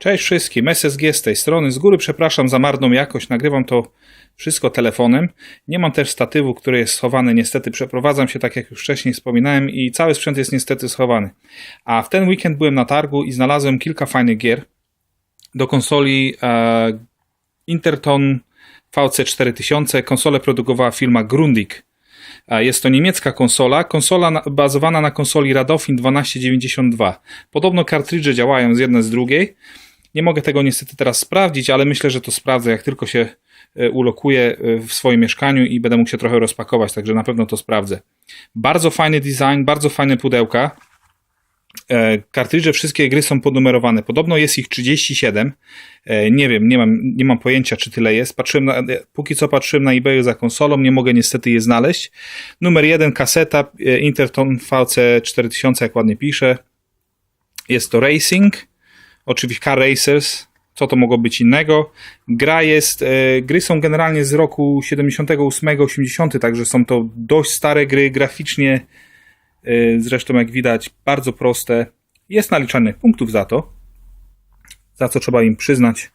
Cześć wszystkim, SSG z tej strony. Z góry przepraszam za marną jakość, nagrywam to wszystko telefonem. Nie mam też statywu, który jest schowany. Niestety przeprowadzam się, tak jak już wcześniej wspominałem, i cały sprzęt jest niestety schowany. A w ten weekend byłem na targu i znalazłem kilka fajnych gier do konsoli e, Interton VC4000. Konsolę produkowała firma Grundig. A Jest to niemiecka konsola, konsola na, bazowana na konsoli Radofin 1292. Podobno kartridże działają z jednej z drugiej. Nie mogę tego niestety teraz sprawdzić, ale myślę, że to sprawdzę, jak tylko się e, ulokuję e, w swoim mieszkaniu i będę mógł się trochę rozpakować, także na pewno to sprawdzę. Bardzo fajny design, bardzo fajne pudełka. E, Kartridże, wszystkie gry są ponumerowane. Podobno jest ich 37. E, Nie wiem, nie mam, nie mam pojęcia, czy tyle jest. Patrzyłem na, póki co patrzyłem na eBayu za konsolą, nie mogę niestety je znaleźć. Numer 1, kaseta Interton VC4000, jak ładnie pisze. Jest to Racing, oczywiście Car Racers. Co to mogło być innego? Gra jest, e, gry są generalnie z roku 78-80, także są to dość stare gry, graficznie Y, Zresztą, jak widać, bardzo proste. Jest naliczanie punktów za to, za co trzeba im przyznać,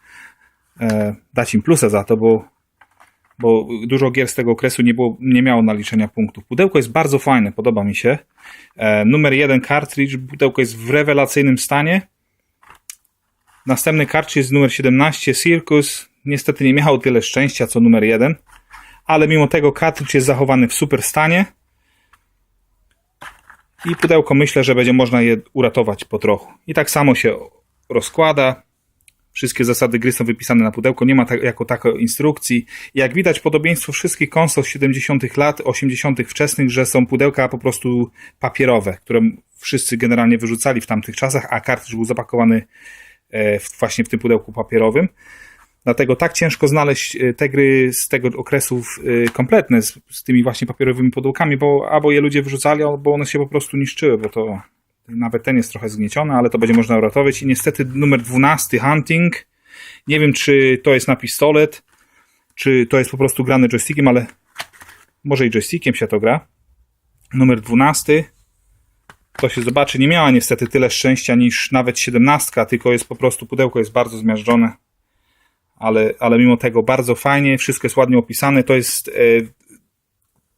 e, dać im plusa za to, bo, bo dużo gier z tego okresu nie, było, nie miało naliczenia punktów. Pudełko jest bardzo fajne, podoba mi się. E, Numer jeden cartridge, pudełko jest w rewelacyjnym stanie. Następny kartridż jest numer 17, Circus. Niestety nie miał tyle szczęścia co numer jeden, ale mimo tego cartridge jest zachowany w super stanie. I pudełko myślę, że będzie można je uratować po trochu. I tak samo się rozkłada. Wszystkie zasady gry są wypisane na pudełko, nie ma tak, jako tako instrukcji. Jak widać podobieństwo wszystkich konsol z 70 lat, 80 wczesnych, że są pudełka po prostu papierowe, które wszyscy generalnie wyrzucali w tamtych czasach, a kartridż był zapakowany w, właśnie w tym pudełku papierowym. Dlatego tak ciężko znaleźć e, te gry z tego okresu e, kompletne, z, z tymi właśnie papierowymi pudełkami, bo albo je ludzie wyrzucali, albo one się po prostu niszczyły, bo to nawet ten jest trochę zgnieciony, ale to będzie można uratować. I niestety numer 12, Hunting. Nie wiem, czy to jest na pistolet, czy to jest po prostu grane joystickiem, ale może i joystickiem się to gra. Numer 12. To się zobaczy. Nie miała niestety tyle szczęścia niż nawet 17, tylko jest po prostu pudełko jest bardzo zmiażdżone ale, ale mimo tego bardzo fajnie, wszystko jest ładnie opisane. To jest e,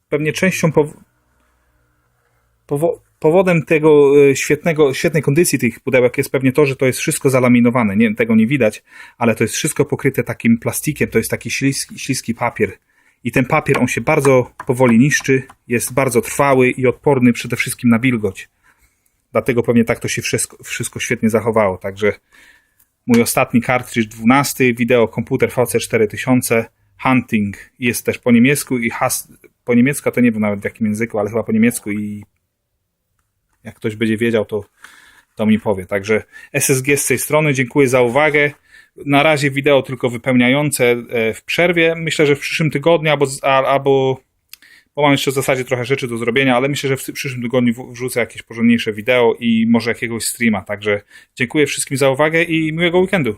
pewnie częścią pow powo powodem tego e, świetnego, świetnej kondycji tych pudełek jest pewnie to, że to jest wszystko zalaminowane. Nie, tego nie widać, ale to jest wszystko pokryte takim plastikiem, to jest taki śliski, śliski papier. I ten papier, on się bardzo powoli niszczy, jest bardzo trwały i odporny przede wszystkim na wilgoć. Dlatego pewnie tak to się wszystko, wszystko świetnie zachowało. Także Mój ostatni kartridż 12, wideo komputer VC4000, Hunting jest też po niemiecku i has, po niemiecku, to nie wiem nawet w jakim języku, ale chyba po niemiecku i jak ktoś będzie wiedział, to, to mi powie. Także SSG z tej strony, dziękuję za uwagę. Na razie wideo tylko wypełniające e, w przerwie. Myślę, że w przyszłym tygodniu albo, albo bo mam jeszcze w zasadzie trochę rzeczy do zrobienia, ale myślę, że w przyszłym tygodniu wrzucę jakieś porządniejsze wideo i może jakiegoś streama. Także dziękuję wszystkim za uwagę i miłego weekendu.